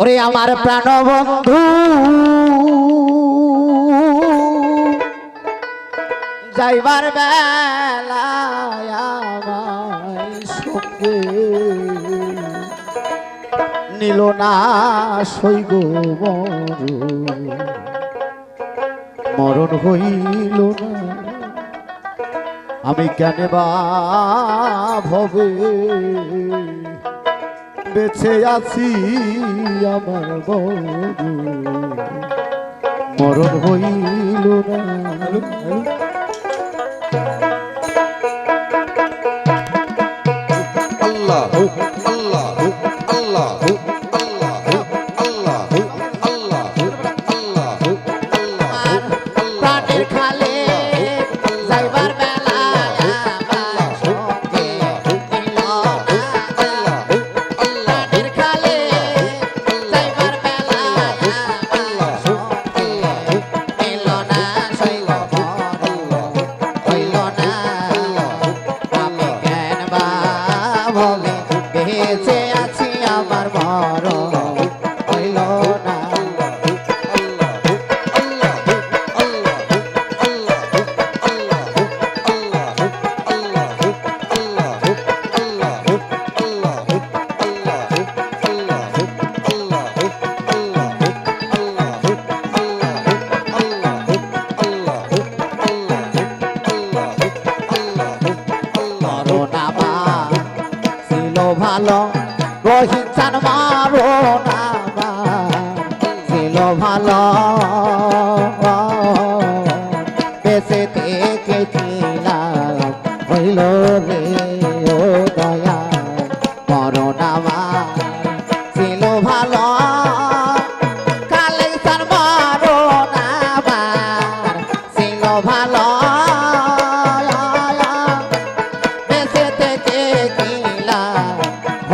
ওরে আমার প্রাণবন্ধু। যাইবার বেলা সঙ্গে নিল না সৈগ মরণ হইল না। আমি কেন বা ভবে? বেছে আছি আমার বড় মরণ হইল না। ভালো বেঁচে আছি আমার বড় ভালো রোহিত চান না ছিল ভালো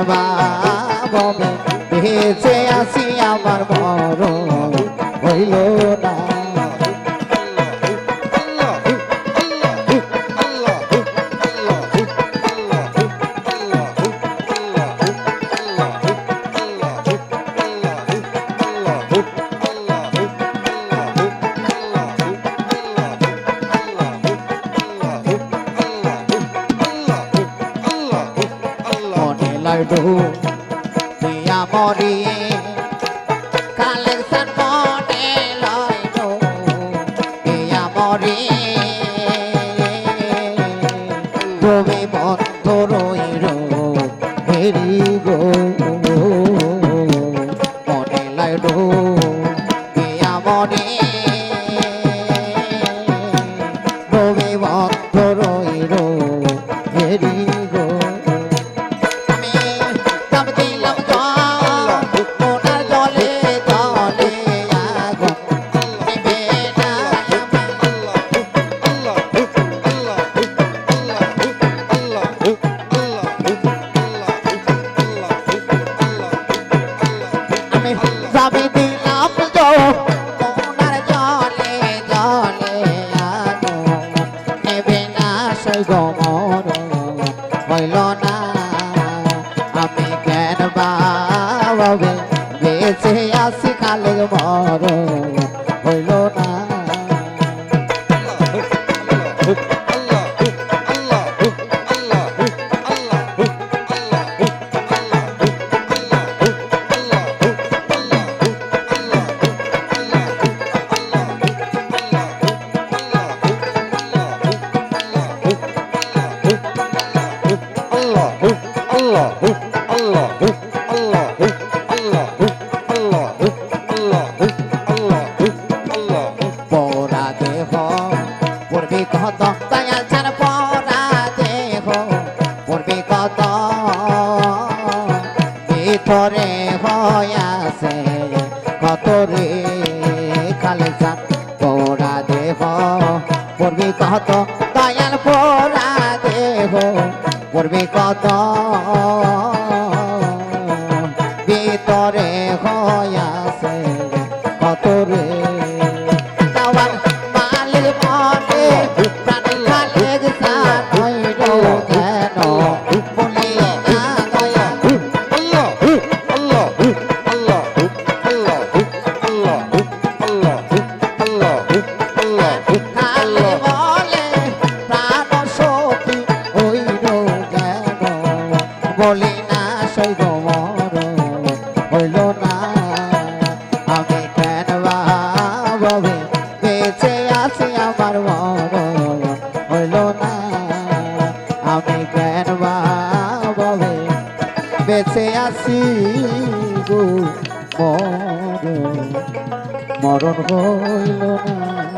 বাবা বেঁচে আসি আমার বড় হইল মধু দিয়া মরিয়ে হইল না Allah, Allah, Allah, Allah. পড়বি কত দয়াল পোড়া দেহ পড়বি কত ভিতরে হয়াছে কত রে বলি না সৈব মর হইল না। আমি কেন ভাবে বেঁচে আছি আমার মর হইল না। আমি কেন ভাবে বেঁচে আছি গো মর, মরণ হইল না।